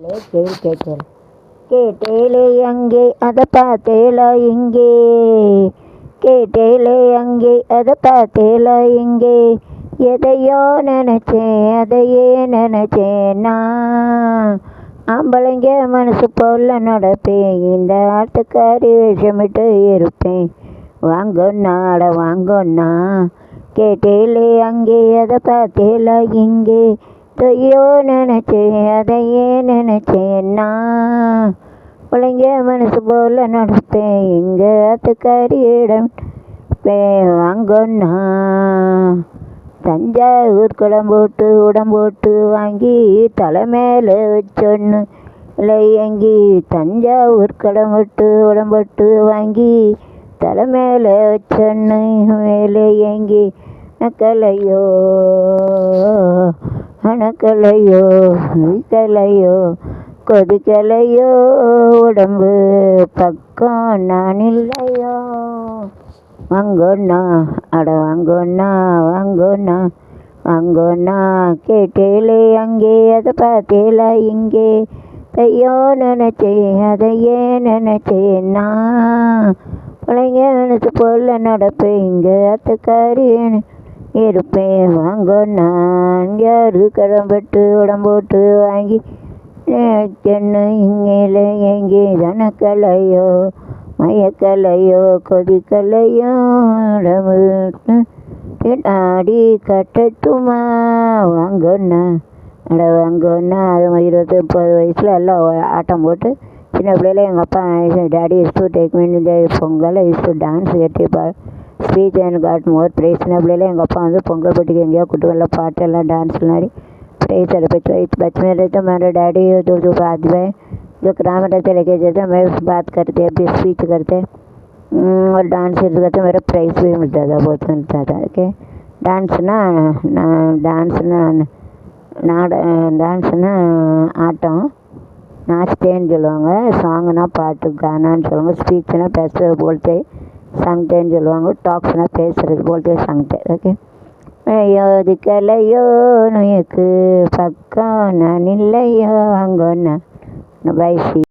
கேள் கேட்கல கேட்டேலே அங்கே அதை பார்த்தேலா இங்கே. கேட்டேலே அங்கே அதை பார்த்தேலா இங்கே. எதையோ நினச்சேன் அதையே நினச்சேன் நான். ஆம்பளைங்க மனசு போல நடப்பேன் இந்த ஆட்டுக்காரி விஷமிட்டு இருப்பேன். வாங்கண்ணா அட வாங்கண்ணா கேட்டேலே அங்கே அதை பார்த்தேலா இங்கே. ஐயோ நினச்சேன் அதையே நினச்சேன் நான் பிள்ளைங்க மனசு போல நடத்தேன் எங்க அத்துக்காரியிடம் வாங்கண்ணா. தஞ்சாவூர் குளம் போட்டு உடம் வாங்கி தலை மேலே வச்சொன்னு எங்கி தஞ்சாவூர் குளம் போட்டு உடம் வாங்கி தலை மேலே வச்சொன்னு மேலே எங்கி நக்கலையோ. அணக்கலையோ விக்கலையோ கொதிக்கலையோ உடம்பு பக்கம் நான் இல்லையோ. வாங்கோண்ணா அட வாங்கோண்ணா வாங்கோண்ணா வாங்கோண்ணா. கேட்டேலே அங்கே அதை பார்த்தேல இங்கே. தையோ நினச்சேன் அதையே நினச்சேன் பிள்ளைங்க நினைச்சு போல நடப்பேங்க இங்கே அத்துக்காரி இருப்பேன் வாங்க. நான் யாரு? கடம்பட்டு உடம்போட்டு வாங்கி சென்னு இங்கே எங்கே? தனக்கலையோ மயக்கலையோ கொதிக்கலையோ ஆடி கட்டட்டுமா? வாங்கண்ணா அட வாங்கண்ணா அது மாதிரி இருபத்தி முப்பது வயசில் எல்லாம் ஆட்டம் போட்டு சின்ன பிள்ளையில எங்கள் அப்பா டேடி இஸ் டு டேக் மீன் இந்த Pongal is to dance கட்டிப்பா speech and got more prize சின்ன பிள்ளையில எங்கள் அப்பா வந்து பொங்கல் போட்டிக்கு எங்கேயோ கூட்டு வரல பாட்டெல்லாம் டான்ஸ் மாதிரி प्रेस अरे बच्चों इस बच में रहते हमारे डैडी जो जो बाद में जो ग्राम रहते लेके जाते मैं बात करते अभी स्पीच करते और डांस करते मेरा प्राइस भी मिलता था बहुत मिलता था ओके டான்ஸ்னா டான்ஸ்னா நாட டான்ஸ்னா ஆட்டம் நாச்தேன்னு சொல்லுவாங்க சாங்குனா பாட்டு கானான்னு சொல்லுவாங்க ஸ்பீச்னா பேசுகிறது போல்ட்டே சங்டேன்னு சொல்லுவாங்க. டாக்ஸ்னால் பேசுகிறது போல்ட்டே சங்டே ஓகே யோதிக்கலையோ நுயக்கு பக்கம் நான் இல்லையோ அங்கொன்னு. By C